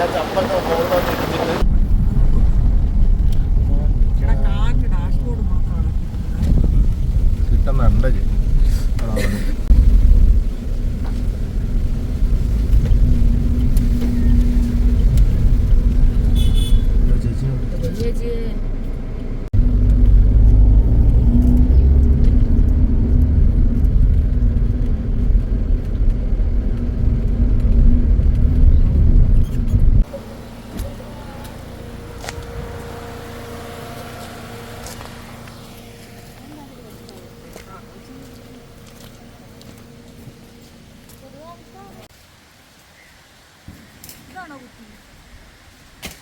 ഞാൻ ചപ്പന്റെ മുകളിലോട്ട് ഇട്ടിട്ട്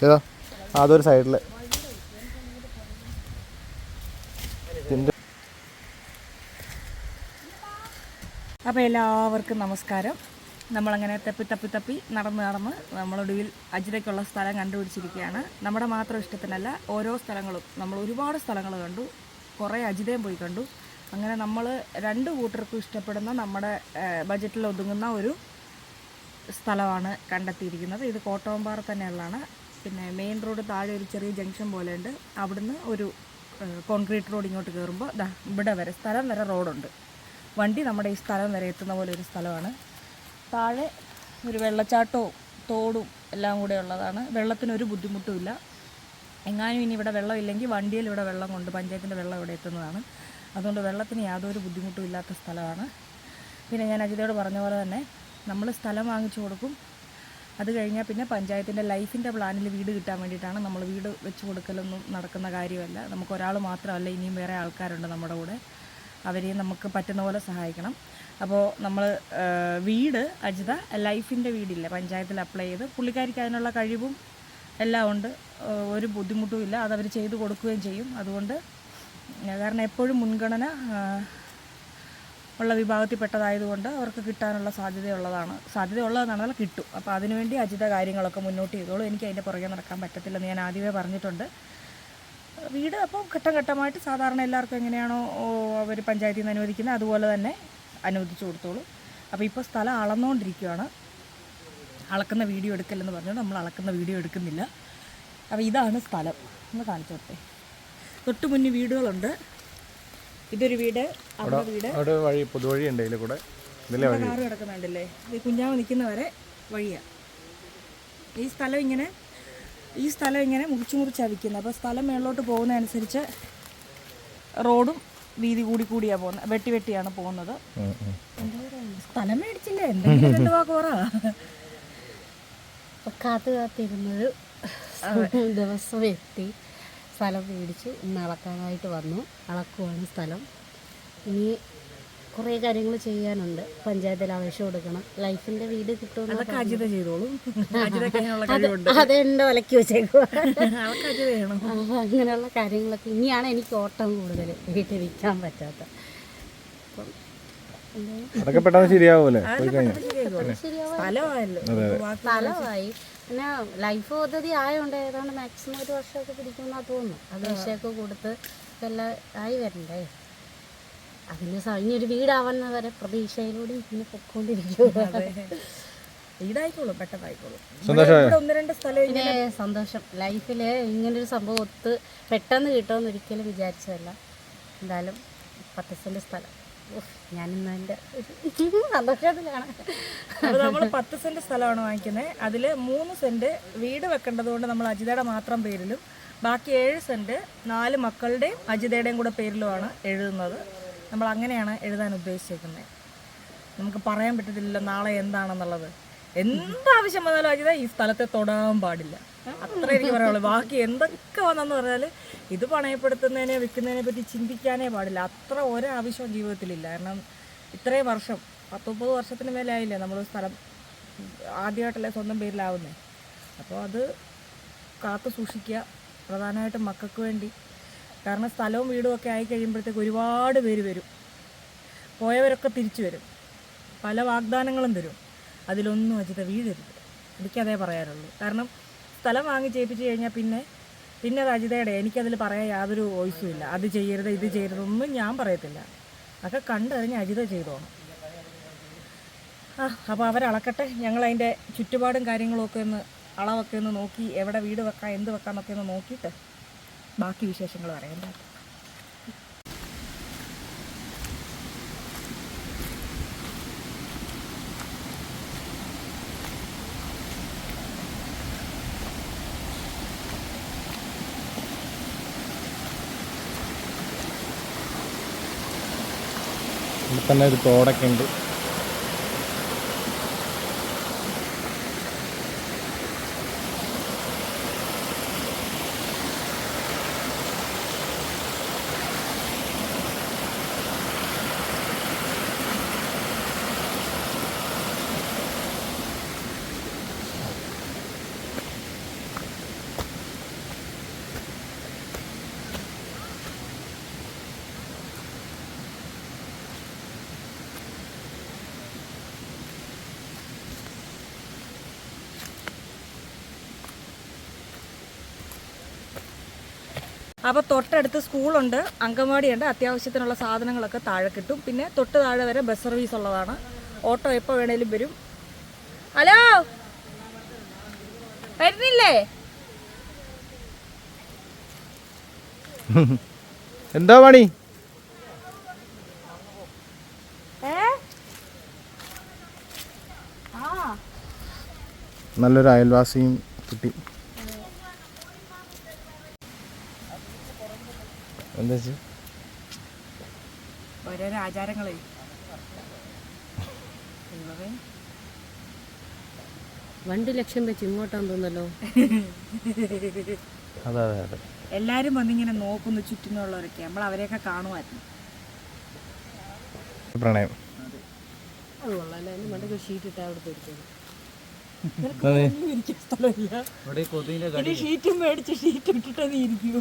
ഏതാ? അതൊരു സൈഡിൽ അപ്പോൾ എല്ലാവർക്കും നമസ്കാരം. നമ്മളങ്ങനെ തപ്പി തപ്പി തപ്പി നടന്ന് നടന്ന് നമ്മളൊടുവിൽ അജിതയ്ക്കുള്ള സ്ഥലം കണ്ടുപിടിച്ചിരിക്കുകയാണ്. നമ്മുടെ മാത്രം ഇഷ്ടത്തിനല്ല ഓരോ സ്ഥലങ്ങളും. നമ്മൾ ഒരുപാട് സ്ഥലങ്ങൾ കണ്ടു. കുറേ അജിതയും പോയി കണ്ടു. അങ്ങനെ നമ്മൾ രണ്ട് കൂട്ടർക്കും ഇഷ്ടപ്പെടുന്ന നമ്മുടെ ബജറ്റിൽ ഒതുങ്ങുന്ന ഒരു സ്ഥലമാണ് കണ്ടെത്തിയിരിക്കുന്നത്. ഇത് കോട്ടോമ്പാറ തന്നെയുള്ളതാണ്. പിന്നെ മെയിൻ റോഡ് താഴെ ഒരു ചെറിയ ജംഗ്ഷൻ പോലെ ഉണ്ട് അവിടുന്ന് ഒരു കോൺക്രീറ്റ് റോഡ് ഇങ്ങോട്ട് കയറുമ്പോൾ ദാ ഇവിടെ വരെ സ്ഥലം വരെ റോഡുണ്ട്. വണ്ടി നമ്മുടെ ഈ സ്ഥലം വരെ എത്തുന്ന പോലെ ഒരു സ്ഥലമാണ്. താഴെ ഒരു വെള്ളച്ചാട്ടവും തോടും എല്ലാം കൂടെ ഉള്ളതാണ്. വെള്ളത്തിനൊരു ബുദ്ധിമുട്ടുമില്ല എങ്ങാനും ഇനി ഇവിടെ വെള്ളമില്ലെങ്കിൽ വണ്ടിയിൽ ഇവിടെ വെള്ളം കൊണ്ട് പഞ്ചായത്തിന്റെ വെള്ളം ഇവിടെ എത്തുന്നതാണ്. അതുകൊണ്ട് വെള്ളത്തിന് യാതൊരു ബുദ്ധിമുട്ടും ഇല്ലാത്ത സ്ഥലമാണ്. പിന്നെ ഞാൻ അജിതയോട് പറഞ്ഞ പോലെ തന്നെ നമ്മൾ സ്ഥലം വാങ്ങിച്ചു കൊടുക്കും അത് കഴിഞ്ഞാൽ പിന്നെ പഞ്ചായത്തിന്റെ ലൈഫിന്റെ പ്ലാനിൽ വീട് കിട്ടാൻ വേണ്ടിയിട്ടാണ് നമ്മൾ വീട് വെച്ച് കൊടുക്കലൊന്നും നടക്കുന്ന കാര്യമല്ല. നമുക്ക് ഒരാൾ മാത്രമല്ല ഇനിയും വേറെ ആൾക്കാരുണ്ട് നമ്മുടെ കൂടെ. അവരെയും നമുക്ക് പറ്റുന്ന പോലെ സഹായിക്കണം. അപ്പോൾ നമ്മൾ വീട് അജിത ലൈഫിന്റെ വീടില്ല. പഞ്ചായത്തിൽ അപ്ലൈ ചെയ്ത് പുള്ളിക്കാരിക്ക് അതിനുള്ള കഴിവും എല്ലാം ഉണ്ട്. ഒരു ബുദ്ധിമുട്ടും ഇല്ല. അതവർ ചെയ്തു കൊടുക്കുകയും ചെയ്യും. അതുകൊണ്ട് കാരണം എപ്പോഴും മുൻഗണന ഉള്ള വിഭാഗത്തിൽപ്പെട്ടതായതുകൊണ്ട് അവർക്ക് കിട്ടാനുള്ള സാധ്യതയുള്ളതാണ്. സാധ്യതയുള്ളതെന്നാണല്ലോ കിട്ടും. അപ്പോൾ അതിനുവേണ്ടി അജിത കാര്യങ്ങളൊക്കെ മുന്നോട്ട് ചെയ്തോളൂ. എനിക്ക് അതിന്റെ പുറകെ നടക്കാൻ പറ്റത്തില്ലെന്ന് ഞാൻ ആദ്യമേ പറഞ്ഞിട്ടുണ്ട്. വീട് അപ്പോൾ ഘട്ടം ഘട്ടമായിട്ട് സാധാരണ എല്ലാവർക്കും എങ്ങനെയാണോ അവർ പഞ്ചായത്തിൽ നിന്ന് അനുവദിക്കുന്നത്. അതുപോലെ തന്നെ അനുവദിച്ചു കൊടുത്തോളൂ. അപ്പോൾ ഇപ്പോൾ സ്ഥലം അളന്നുകൊണ്ടിരിക്കുകയാണ്. അളക്കുന്ന വീഡിയോ എടുക്കല്ലെന്ന് പറഞ്ഞു നമ്മൾ അളക്കുന്ന വീഡിയോ എടുക്കുന്നില്ല. അപ്പോൾ ഇതാണ് സ്ഥലം. ഒന്ന് കാണിച്ചോട്ടെ. കൊടുത്തേ വീടുകളുണ്ട്. ഇതൊരു വീട് അവിടെ വീട്. അവിടെ വഴി പൊതുവഴി ഉണ്ട് ഇതിൽ കൂടെ. ഇതിലെ വഴി. കാറ് കിടക്കുന്നുണ്ടല്ലേ? ഇത് കുഞ്ഞാവ് നിൽക്കുന്നവരെ വഴിയാ. ഈ സ്ഥലം ഇങ്ങനെ ഈ സ്ഥലം ഇങ്ങനെ മുറിച്ച് മുറിച്ചാണ് വിൽക്കുന്നത് അപ്പോൾ സ്ഥലം മേളിലോട്ട് പോകുന്നതനുസരിച്ച് റോഡും വീതി കൂടി കൂടിയാണ് പോകുന്നത്. വെട്ടി വെട്ടിയാണ് പോകുന്നത്. സ്ഥലം മേടിച്ചില്ലേ? എന്തെങ്കിലും രണ്ട് വാക്ക് പറ. അപ്പൊ കാത്തു കാത്തിരുന്നത് ദിവസം എത്തി. സ്ഥലം മേടിച്ചു ഇന്ന് അളക്കാനായിട്ട് വന്നു. അളക്കുവാണ് സ്ഥലം. ഇനി കുറേ കാര്യങ്ങൾ ചെയ്യാനുണ്ട്. പഞ്ചായത്തിൽ ആവശ്യം കൊടുക്കണം. ലൈഫിന്റെ വീട് കിട്ടുമെന്ന് അതെന്റെ ഒലക്കി വെച്ചേക്കുക അങ്ങനെയുള്ള കാര്യങ്ങളൊക്കെ ഇനിയാണ് എനിക്ക് ഓട്ടം കൂടുതൽ വീട്ടിൽ നിൽക്കാൻ പറ്റാത്ത. അപ്പം എന്തായാലും അതൊക്കെ പോയി കഴിഞ്ഞാൽ. ശരിയാവും സ്ഥലമായല്ലോ. ബാക്കി സ്ഥലമായി. പിന്നെ ലൈഫ് പദ്ധതി ആയതുകൊണ്ട് ഏതാണ്ട് മാക്സിമം ഒരു വർഷമൊക്കെ പിടിക്കുമെന്നാ തോന്നുന്നു. അപേക്ഷയൊക്കെ കൊടുത്ത് എല്ലാം ആയി വരണ്ടേ? അതിന് ഇനിയൊരു ഇനി ഒരു വീടാവുന്ന വരെ പ്രതീക്ഷയിലൂടെ ഇങ്ങനെ പൊക്കോണ്ടിരിക്കും വീടായിക്കോളും പെട്ടെന്നായിക്കോളും. ഒന്ന് രണ്ട് സ്ഥലം സന്തോഷം. ലൈഫിൽ ഇങ്ങനൊരു സംഭവം ഒത്ത് പെട്ടെന്ന് കിട്ടുമെന്ന് ഒരിക്കലും വിചാരിച്ചതല്ല. എന്തായാലും പത്ത് സെന്റ് സ്ഥലം. നമ്മൾ പത്ത് സെന്റ് സ്ഥലമാണ് വാങ്ങിക്കുന്നത് അതിൽ മൂന്ന് സെന്റ് വീട് വെക്കേണ്ടത് കൊണ്ട് നമ്മൾ അജിതയുടെ മാത്രം പേരിലും ബാക്കി ഏഴ് സെന്റ് നാല് മക്കളുടെയും അജിതയുടെയും കൂടെ പേരിലുമാണ് എഴുതുന്നത്. നമ്മൾ അങ്ങനെയാണ് എഴുതാൻ ഉദ്ദേശിച്ചിരിക്കുന്നത് നമുക്ക് പറയാൻ പറ്റത്തില്ലല്ലോ നാളെ എന്താണെന്നുള്ളത്. എന്താവശ്യം വന്നാലും അജിത ഈ സ്ഥലത്തെ തൊടാൻ പാടില്ല. അത്ര എനിക്ക് പറയാനുള്ളൂ. ബാക്കി എന്തൊക്കെ വന്നെന്ന് പറഞ്ഞാൽ ഇത് പണയപ്പെടുത്തുന്നതിനെ വിൽക്കുന്നതിനെ പറ്റി ചിന്തിക്കാനേ പാടില്ല. അത്ര ഒരാവശ്യവും ജീവിതത്തിലില്ല. കാരണം ഇത്രയും വർഷം പത്തൊമ്പത് വർഷത്തിന് മേലായില്ലേ നമ്മൾ സ്ഥലം ആദ്യമായിട്ടല്ലേ സ്വന്തം പേരിലാവുന്നത് അപ്പോൾ അത് കാത്തു സൂക്ഷിക്കുക. പ്രധാനമായിട്ടും മക്കൾക്ക് വേണ്ടി. കാരണം സ്ഥലവും വീടും ഒക്കെ ആയി കഴിയുമ്പോഴത്തേക്ക് ഒരുപാട് പേര് വരും. പോയവരൊക്കെ തിരിച്ചു വരും. പല വാഗ്ദാനങ്ങളും തരും. അതിലൊന്നും അജിത വീഴരുത്. എനിക്കതേ പറയാനുള്ളൂ. കാരണം സ്ഥലം വാങ്ങി ചെയ്യിപ്പിച്ച് കഴിഞ്ഞാൽ പിന്നെ പിന്നെ അത് അജിതയുടെ എനിക്കതിൽ പറയാൻ യാതൊരു വോയിസും ഇല്ല. അത് ചെയ്യരുത് ഇത് ചെയ്യരുത് ഒന്നും ഞാൻ പറയത്തില്ല. അതൊക്കെ കണ്ടറിഞ്ഞ് അജിത ചെയ്തോണം ആ അപ്പോൾ അവരളക്കട്ടെ. ഞങ്ങളതിന്റെ ചുറ്റുപാടും കാര്യങ്ങളൊക്കെ ഒന്ന് അളവൊക്കെ ഒന്ന് നോക്കി എവിടെ വീട് വെക്കാം എന്ത് വെക്കാം എന്നൊക്കെ ഒന്ന് നോക്കിയിട്ട് ബാക്കി വിശേഷങ്ങൾ പറയാം. തന്നെ ഒരു പ്രോഡക്റ്റ് ഉണ്ട്. അപ്പോൾ തൊട്ടടുത്ത് സ്കൂളുണ്ട് അങ്കൻവാടിയുണ്ട് അത്യാവശ്യത്തിനുള്ള സാധനങ്ങളൊക്കെ താഴെ കിട്ടും. പിന്നെ തൊട്ട് താഴെ വരെ ബസ് സർവീസ് ഉള്ളതാണ്. ഓട്ടോ എപ്പോൾ വേണേലും വരും. ഹലോ? വരുന്നില്ലേ? എന്താ പണി? നല്ലൊരു അയൽവാസിയും കിട്ടി. എന്താ ഓരോരോ ആചാരങ്ങളെ. വണ്ടി ലക്ഷ്യം വെച്ച് ഇങ്ങോട്ടാന്ന് തോന്നല്ലോ അതെ അതെ അതെ. എല്ലാരും വന്നിങ്ങനെ നോക്കുന്നു ചുറ്റുന്നുള്ളവരൊക്കെ നമ്മൾ അവരെയൊക്കെ കാണുമായിരുന്നു. പ്രണയം. അത് കൊള്ളാല്ലേ അതിന് മണ്ടൊക്കെ ഷീറ്റ് ഇട്ടാ അവിടെ പോയിരിക്കും ഷീറ്റും മേടിച്ച് ഷീറ്റ് ഇട്ടിട്ട് നീ ഇരിക്കൂ.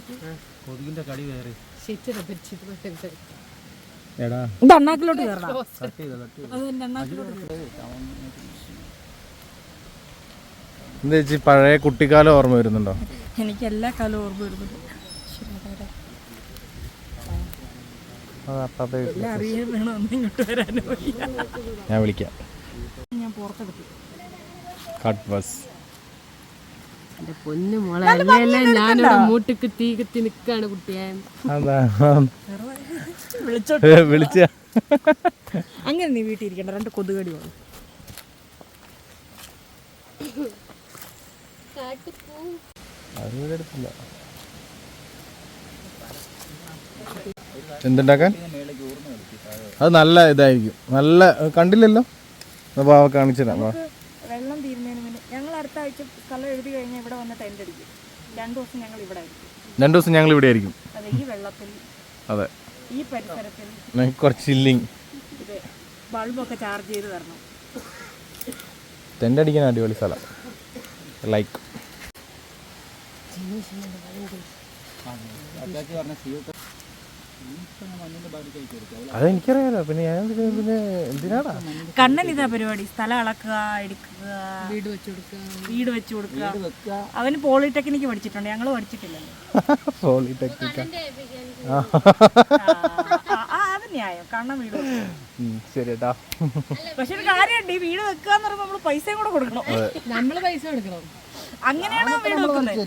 കൊതുകിന്റെ കടി എടാ ഇത് അണ്ണാക്കിലോട്ട് കയറണം. എന്താ ചേച്ചി പഴയ കുട്ടിക്കാലം ഓർമ്മ വരുന്നുണ്ടോ? എനിക്ക് എല്ലാ കാലവും ഓർമ്മ വരുന്നുണ്ട്. ഞാൻ വിളിക്കാം. ഞാൻ പുറത്തെടുത്തു കട്ട് ബസ് എന്റെ പൊന്നു മോളെ അല്ലേ ഞാനിവിടെ മൂട്ടിക്ക് തീ കത്തി നിക്കാണ് കുട്ടിയെ. അതാ. വിളിച്ചോ വിളിച്ച. അങ്ങനെ നീ വീട്ടിൽ ഇരിക്കണ്ട രണ്ട് കൊതുകടി വേണം. എന്തുണ്ടാക്കാൻ? അത് നല്ല ഇതായിരിക്കും. നല്ല കണ്ടില്ലല്ലോ? കാണിച്ചു വാ. വെള്ളം ഞങ്ങൾ സ്ഥലം എഴുതി കഴിഞ്ഞാൽ ഇവിടെ വന്ന് ടെന്റ് അടിക്കും. രണ്ടു ദിവസം ഞങ്ങൾ ഇവിടെ ആയിരിക്കും. രണ്ടു ദിവസം ഞങ്ങൾ ഇവിടെ ആയിരിക്കും. അതെ ഈ വെള്ളത്തിൽ അതെ. ഈ പരിസരത്തിൽ കുറച്ച് ചില്ലിങ്. ഇത് ബൾബൊക്കെ ചാർജ് ചെയ്ത് തരണം. ടെന്റ് അടിക്കാൻ അടിപൊളി സ്ഥലം. ലൈക്ക് അതെനിക്കറിയാലോ. പിന്നെ ഞാൻ പിന്നെ- എന്തിനാടാ? കണ്ണൻ ഇതാ പരിപാടി. സ്ഥലം അളക്കുക എടുക്കുക വീട് വെച്ചു കൊടുക്കുക. വീട് വെച്ചു കൊടുക്കുക. അവന് പോളിടെക്നിക്ക് പഠിച്ചിട്ടുണ്ട്. ഞങ്ങൾ പഠിച്ചിട്ടില്ലല്ലോ. പോളിടെക്നിക്ക അത് ന്യായം. കണ്ണൻ വീട് വെക്കുക ശരി പക്ഷെ ഒരു കാര്യമുണ്ട്. ഈ വീട് വെക്കുക എന്ന് പറയുമ്പോൾ നമ്മൾ പൈസയും കൂടെ കൊടുക്കണം. നമ്മൾ പൈസ കൊടുക്കണം. അങ്ങനെയാണോ വീട് വെക്കുന്നത്.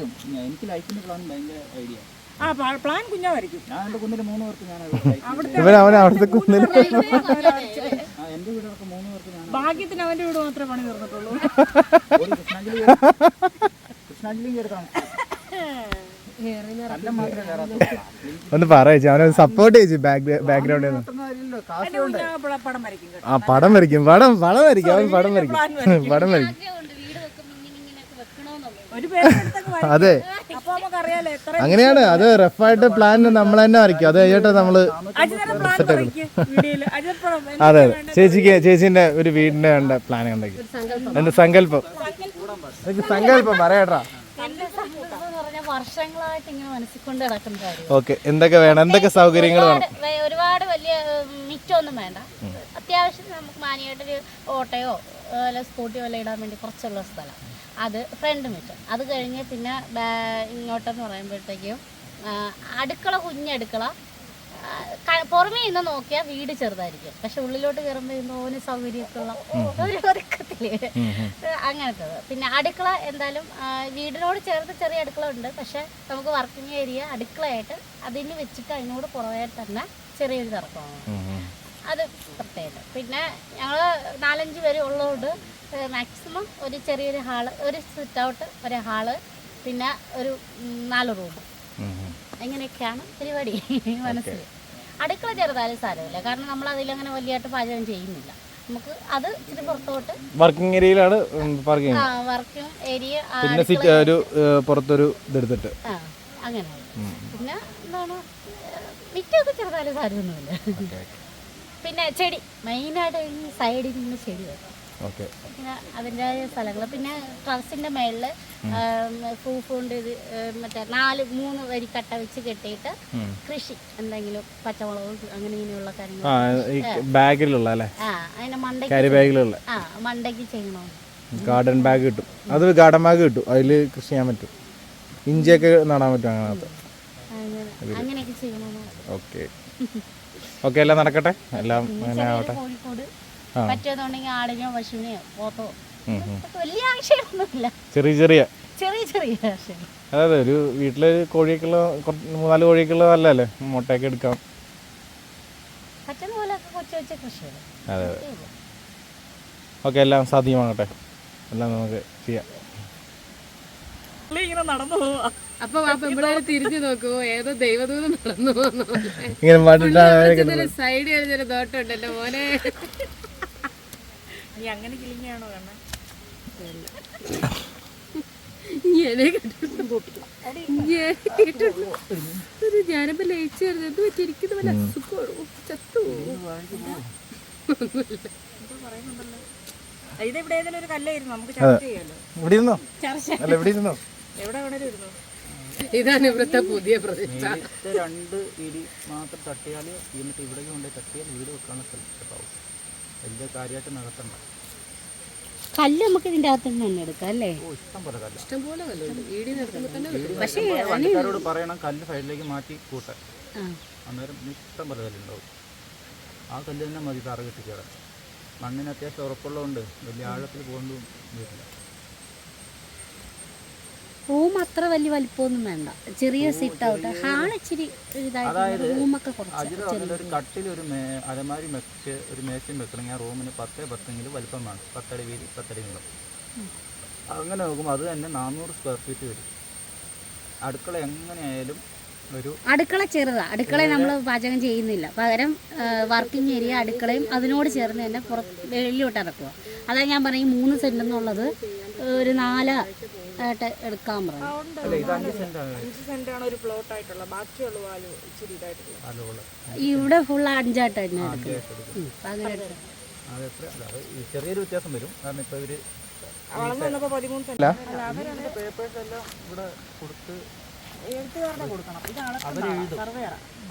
എനിക്ക് ലൈഫിന്റെ പ്ലാൻ ഭയങ്കര ഐഡിയ ആ ഞാൻ കുന്നിൽ മൂന്ന് പേർക്ക് ഞാൻ ഇവൻ അവൻ അവിടുത്തെ കുന്നിൽ ആ എന്റെ വീടൊക്കെ മൂന്ന് പേർക്ക് ഞാൻ ഭാഗ്യത്തിന് അവന്റെ വീട് മാത്രമേ പണി തീർന്നിട്ടുള്ളൂ. ഒരു കൃഷ്ണാഞ്ജലി ഒന്ന് പറയച്ചു അവനെ സപ്പോർട്ട് ചെയ്തു ബാക്ക്ഗ്രൗണ്ടിൽ നിന്ന് ആ പടം വരയ്ക്കും പടം പടം വരയ്ക്കും അവൻ പടം വരയ്ക്കും. പടം വരയ്ക്കും. അതെ. അങ്ങനെയാണ്. അത് റഫായിട്ട് പ്ലാൻ നമ്മൾ തന്നെ വരയ്ക്കും. അത് കഴിഞ്ഞിട്ട് നമ്മൾ അതെ അതെ. ചേച്ചിക്ക് ചേച്ചിന്റെ ഒരു വീടിന്റെ വേണ്ട പ്ലാൻ ഉണ്ടാക്കി എന്റെ സങ്കല്പം. എനിക്ക് സങ്കല്പം പറയട്ടാ വർഷങ്ങളായിട്ട് ഇങ്ങനെ മനസ്സിൽ കൊണ്ട് നടക്കുന്ന കാര്യം ഓക്കെ. എന്തൊക്കെ വേണം? എന്തൊക്കെ സൗകര്യങ്ങൾ വേണം? ഒരുപാട് വലിയ ഒരുപാട് വലിയ മിറ്റൊന്നും വേണ്ട. അത്യാവശ്യം നമുക്ക് മാനിയായിട്ടൊരു ഓട്ടയോ അല്ല സ്കൂട്ടിയോ എല്ലാം ഇടാൻ വേണ്ടി കുറച്ചുള്ള സ്ഥലം. അത് ഫ്രണ്ട് മിറ്റം അത് കഴിഞ്ഞ് പിന്നെ ഇങ്ങോട്ടെന്ന് പറയുമ്പോഴത്തേക്കും അടുക്കള കുഞ്ഞടുക്കള പുറമേ നിന്ന് നോക്കിയാൽ വീട് ചെറുതായിരിക്കും. പക്ഷെ ഉള്ളിലോട്ട് കയറുമ്പോൾ എന്തോന് സൗകര്യമൊക്കെ ഉള്ള ഒരു ഒരുക്കത്തിൽ. അങ്ങനത്തത്. പിന്നെ അടുക്കള എന്തായാലും വീടിനോട് ചേർത്ത് ചെറിയ അടുക്കള ഉണ്ട്. പക്ഷെ നമുക്ക് വർക്കിംഗ് ഏരിയ അടുക്കളയായിട്ട് അതിന് വെച്ചിട്ട് അതിനോട് പുറമേ തന്നെ ചെറിയൊരു തർക്കമാണ് അത് പ്രത്യേകത പിന്നെ ഞങ്ങൾ നാലഞ്ച് പേര് ഉള്ളതുകൊണ്ട് മാക്സിമം ഒരു ചെറിയൊരു ഹാൾ ഒരു സിറ്റ് ഔട്ട് ഒരു ഹാൾ പിന്നെ ഒരു നാല് റൂം അങ്ങനെയൊക്കെയാണ് പരിപാടി മനസ്സിൽ. അടുക്കള ചെറുതായാലും സാരമില്ല. കാരണം നമ്മൾ അതിലങ്ങനെ വലിയതായിട്ട് പാചകം ചെയ്യുന്നില്ല. നമുക്ക് അത് ഇച്ചിരി പുറത്തോട്ട്. വർക്കിംഗ് ഏരിയയിലാണ് പാർക്കിംഗ് ആ വർക്കും ഏരിയ പിന്നെ സിറ്റ് ഒരു പുറത്തൊരു ഇതെടുത്തിട്ട്. ആ അങ്ങനെ. പിന്നെ എന്താണ് മിറ്റമൊക്കെ ചെറുതായാലും സാരമൊന്നുമില്ല. പിന്നെ ചെടി. മെയിനായിട്ട് ഈ സൈഡിൽ നിന്ന് ചെടി ഓക്കെ. പിന്നെ അതിന്റെതായ സ്ഥലങ്ങൾ. പിന്നെ ടെറസിന്റെ മേളിൽ പ്രൂഫ് കൊണ്ട് ഇത് മറ്റേ നാല് മൂന്ന് വരി കട്ട വെച്ച് കെട്ടിയിട്ട് കൃഷി എന്തെങ്കിലും പച്ചമുളക് അങ്ങനെ ഇങ്ങനെയുള്ള കാര്യങ്ങൾ. ബാഗിലുള്ള അല്ലേ? ആ അതിന്റെ മണ്ടയ്ക്ക് ബാഗിലുള്ള ആ മണ്ടയ്ക്ക് ചെയ്യണോ ഗാർഡൻ ബാഗ് കിട്ടും. അത് ഗാർഡൻ ബാഗ് കിട്ടും. അതിൽ കൃഷി ചെയ്യാൻ പറ്റും. ഇഞ്ചിയൊക്കെ നടാൻ പറ്റും അങ്ങനത്തെ. അങ്ങനെ അങ്ങനെയൊക്കെ ചെയ്യണോ ഓക്കെ. ഓക്കെ എല്ലാം നടക്കട്ടെ? എല്ലാം അങ്ങനെ ആവട്ടെ. പശുവിനെയോ പോത്തോ. വലിയ ആവശ്യമൊന്നുമില്ല ചെറിയ ചെറിയ. ചെറിയ ചെറിയ ആവശ്യം അതായത് ഒരു വീട്ടിൽ കോഴിയൊക്കെയുള്ള കുറച്ച് മൂന്നാൽ കോഴിയൊക്കെ നല്ലതല്ലേ? മുട്ടയൊക്കെ എടുക്കാം. പറ്റുന്ന പോലെയൊക്കെ കൊച്ചു കൊച്ചു കൃഷികൾ അതെ അതെ. ഓക്കെ എല്ലാം സാധ്യമാകട്ടെ. എല്ലാം നമുക്ക് ചെയ്യാം. ഇങ്ങനെ നടന്നു പോവാ. അപ്പൊ ആ പെമ്പിളാര് തിരിഞ്ഞു നോക്കുവോ? ഏതോ ദൈവദൂതം നടന്നു പോകുന്നു സൈഡ് കഴിഞ്ഞൊരു മോനെ. നീ അങ്ങനെ കിളിങ്ങാണോ കണ്ണ? ഞാനിപ്പോ ലയിച്ചു വരുന്നത് എന്ത് പറ്റിയിരിക്കുന്ന വല്ല അസുഖമാണോ? ചത്തു? ഇതെവിടെ ഏതെങ്കിലും ഒരു കല്ലായിരുന്നു. നമുക്ക് ചർച്ച. ചെയ്യാലോ എവിടെ വേണേലും ഇരുന്നു? ഇതാണ് ഇവിടുത്തെ പുതിയ പ്രതിഷ്ഠ. രണ്ട് ഇടി മാത്രം തട്ടിയാൽ എന്നിട്ട് ഇവിടെ കൊണ്ടുപോയി തട്ടിയാൽ വീട് വെക്കാനുള്ള സ്ഥലത്താവും വലിയ കാര്യമായിട്ട് നടത്തണ്ട. കല്ല് നമുക്ക് ഇതിന്റെ അകത്ത് തന്നെ എടുക്കാം അല്ലേ? ഓ ഇഷ്ടം പോലെ കല്ല്. ഇഷ്ടം പോലെ കല്ലുണ്ട് വീടി നിർത്തുമ്പോ തന്നെ പക്ഷേ വണ്ടിക്കാരോട് പറയണം കല്ല് സൈഡിലേക്ക് മാറ്റി കൂട്ടാൻ. അന്നേരം ഇഷ്ടം പോലെ കല്ലുണ്ടാവും. ആ കല്ല് തന്നെ മതി തറ കെട്ടിച്ചേടാൻ മണ്ണിന് അത്യാവശ്യം ഉറപ്പുള്ളതുകൊണ്ട് വലിയ ആഴത്തിൽ പോകുന്നതും വരില്ല. റൂം അത്ര വലിയ വലിപ്പമൊന്നും വേണ്ട. ചെറിയ സിറ്റ് ഔട്ട് ഹാൾ ഇച്ചിരി ഇതായിട്ട് റൂമൊക്കെ കുറച്ച് കട്ടിൽ ഒരു അലമാരി ഒരു മേശയും വെക്കണമെങ്കിൽ റൂമിന് പത്തേ പത്തെങ്കിലും വലിപ്പം വേണം. പത്തടി വീതി പത്തടി നീളം. അങ്ങനെ നോക്കുമ്പോൾ അത് തന്നെ നാനൂറ് സ്ക്വയർ ഫീറ്റ് വരും. അടുക്കള എങ്ങനെയായാലും ഒരു അടുക്കള ചെറുതാ. അടുക്കള നമ്മൾ പാചകം ചെയ്യുന്നില്ല. പകരം വർക്കിംഗ് ഏരിയ അടുക്കളയും അതിനോട് ചേർന്ന് തന്നെ പുറത്ത് വെളിയിലോട്ട് ഇറക്കുക. അതാ ഞാൻ പറയും മൂന്ന് സെന്റ് എന്നുള്ളത് ഒരു നാല് ആയിട്ട് എടുക്കാൻ പറഞ്ഞു. ഇവിടെ ഫുൾ അഞ്ചായിട്ട് തന്നെ അങ്ങനെ ചെറിയൊരു വ്യത്യാസം വരും. കാരണം ഇപ്പൊ ഇവർ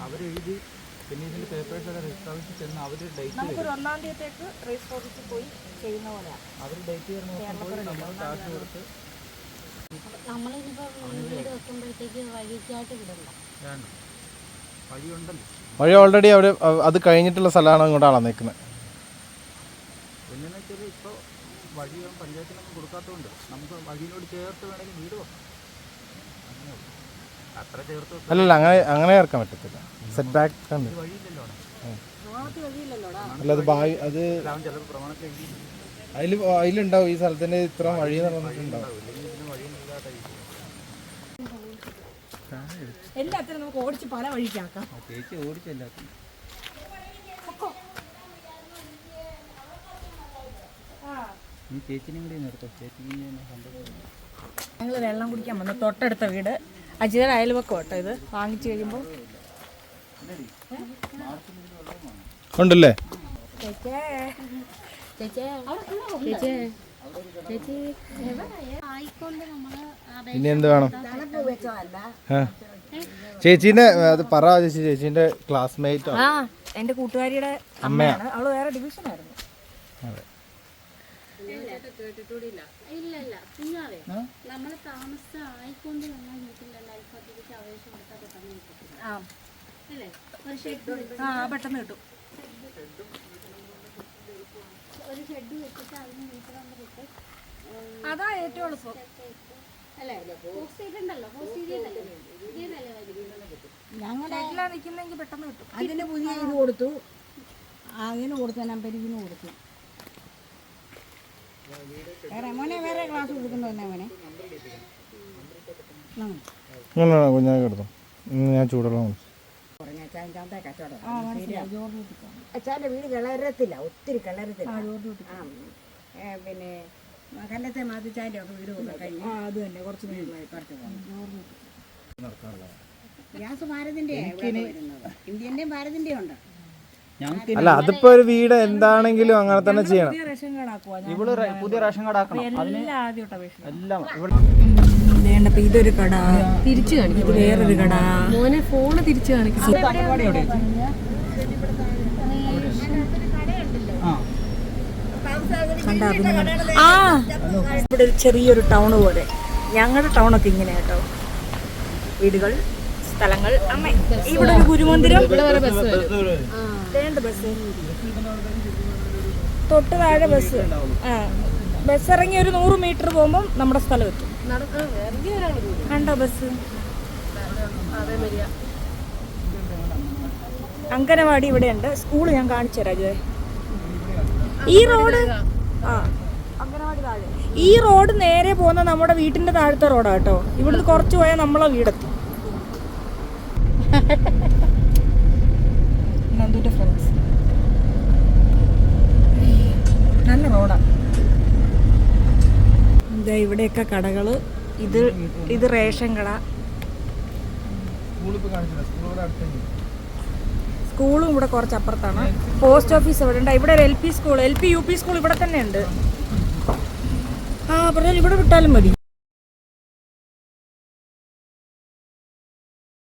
അവരെഴുതും. പിന്നെ ഇതിന്റെ പേപ്പേഴ്സ് എല്ലാം രജിസ്റ്റർ ഓഫീസിൽ ചെന്ന് അവർ ഡേറ്റ് നമുക്കൊരു ഒന്നാം തീയതിക്ക് രജിസ്റ്റർ ഓഫീസിൽ പോയി ചെയ്യുന്ന പോലെയാണ് അവർ ഡേറ്റ് തരുന്ന നോക്കുമ്പോൾ നമ്മൾ കാശ് കൊടുത്ത് നമ്മളിനിപ്പോ വീട് വെക്കുമ്പോഴത്തേക്ക് വഴിക്കായിട്ട് വിടണ്ട. വേണ്ട വഴിയുണ്ടല്ലോ. വഴി ഓൾറെഡി അവിടെ അത് കഴിഞ്ഞിട്ടുള്ള സ്ഥലമാണ് ഇങ്ങോട്ടാണ് നിൽക്കുന്നത് പിന്നെന്ന് വെച്ചാൽ ഇപ്പോൾ വഴി പഞ്ചായത്തിനൊന്നും കൊടുക്കാത്തതുകൊണ്ട് നമുക്ക് വഴിയിനോട് ചേർത്ത് വേണമെങ്കിൽ വീട് വെക്കാം. അത്ര ചേർത്ത് അല്ലല്ല അങ്ങനെ അങ്ങനെ ഇറക്കാൻ പറ്റത്തില്ല. സെറ്റ് ബാക്ക് ഉണ്ട് വഴിയില്ലല്ലോ അല്ല അത് ബായി അത് അതിൽ അതിലുണ്ടാവും. ഈ സ്ഥലത്തിന്റെ ഇത്ര വഴി നടന്നിട്ടുണ്ടാവും എല്ലാത്തിനും നമുക്ക് ഓടിച്ച് പല വഴിക്കാക്കാം ഓടിച്ച് ചേച്ചിനെയും കൂടി നിർത്തോ. ചേച്ചിക്ക് ഞങ്ങൾ വെള്ളം കുടിക്കാൻ വന്നു. തൊട്ടടുത്ത വീട്. അജിതയുടെ അയൽവക്കം കേട്ടോ ഇത്. വാങ്ങിച്ചു കഴിയുമ്പോൾ ഉണ്ടല്ലേ? പിന്നെ നമ്മൾ ഇനി എന്ത് വേണം. ചേച്ചീന്റെ അത് പറ ചേച്ചി ചേച്ചീന്റെ ക്ലാസ്മേറ്റ് എന്റെ കൂട്ടുകാരിയുടെ അമ്മയാണ്. അവൾ വേറെ ഡിവിഷനായിരുന്നു ആയിരുന്നു. അതെ. താമസിച്ച ആയിക്കൊണ്ട് നമ്മൾ വീട്ടിൽ രണ്ടായിരത്തി പത്തിലേക്ക് അപേക്ഷ കൊടുത്താൽ പെട്ടെന്ന് കിട്ടത്തില്ല. ആ ഒരു ഷെഡ് ആ പെട്ടെന്ന് കിട്ടും. അതാ ഏറ്റവും എളുപ്പം. ഷെഡിലാ നിൽക്കുന്നെങ്കിൽ പെട്ടെന്ന് കിട്ടും. അതിന് പുതിയ ഇത് കൊടുത്തു. അതിന് കൊടുത്തു. നമ്പരിക്കിന് കൊടുത്തു. വേറെ മോനെ വേറെ ക്ലാസ് കൊടുക്കണ്ടോ എന്നാ മോനെ. കുഞ്ഞാക്ക് ഞാൻ ചൂടുള്ള അച്ചാന്റെ കച്ചവടം അച്ചാന്റെ വീട് കിളരത്തില്ല ഒത്തിരി കിളരത്തില്ല ആ പിന്നെ കല്ലത്തെ മാതിച്ചാന്റെ ഒക്കെ വീട് കഴിഞ്ഞു. അത് തന്നെ. കുറച്ച് കുറച്ച് ഗ്യാസ് ഭാരതിന്റെ വരുന്നത്. ഇന്ത്യന്റെയും ഭാരതിന്റെയും ഉണ്ട്? അല്ല അതിപ്പോ ഒരു വീട് എന്താണെങ്കിലും അങ്ങനെ തന്നെ ചെയ്യണം പുതിയ റേഷൻ കാർഡ് ഇവിടെ പുതിയ റേഷൻ കാർഡ് ആക്കണം എല്ലാം ഇവിടെ വേണ്ടപ്പോ ഇതൊരു കട. തിരിച്ചു കാണിക്കും. വേറൊരു കട. മോനെ ഫോണ് തിരിച്ചു കാണിക്കും. ആ. ഇവിടെ ഒരു ചെറിയൊരു ടൗൺ പോലെ. ഞങ്ങളുടെ ടൗൺ ഒക്കെ ഇങ്ങനെ കേട്ടോ. വീടുകൾ സ്ഥലങ്ങൾ. അമ്മ ഇവിടെ ഒരു ഗുരുമന്ദിരം. ബസ് തൊട്ട് താഴെ ബസ് ആ. ബസ് ഇറങ്ങി ഒരു നൂറ് മീറ്റർ പോകുമ്പോൾ നമ്മുടെ സ്ഥലം എത്തും. കണ്ടോ ബസ്? അങ്കനവാടി ഇവിടെയുണ്ട്. സ്കൂൾ ഞാൻ കാണിച്ചു തരാം ഈ റോഡ് ആ. അങ്കനവാടി താഴെ. ഈ റോഡ് നേരെ പോകുന്ന നമ്മുടെ വീട്ടിന്റെ താഴത്തെ റോഡാ കേട്ടോ. ഇവിടുന്ന് കുറച്ച് പോയാൽ നമ്മളെ വീടെത്തും. നന്ദുന്റെ ഫ്രണ്ട്സ് നല്ല റോഡാ. ഇതാ ഇവിടെയൊക്കെ കടകൾ. ഇത് ഇത് റേഷൻ കട. സ്കൂളും ഇവിടെ കുറച്ച് അപ്പുറത്താണ് പോസ്റ്റ് ഓഫീസ് ഇവിടെ ഉണ്ട്. ഇവിടെ ഒരു L P school L P U P school ഇവിടെ തന്നെ ഉണ്ട് ആ പറഞ്ഞാൽ ഇവിടെ വിട്ടാലും മതി.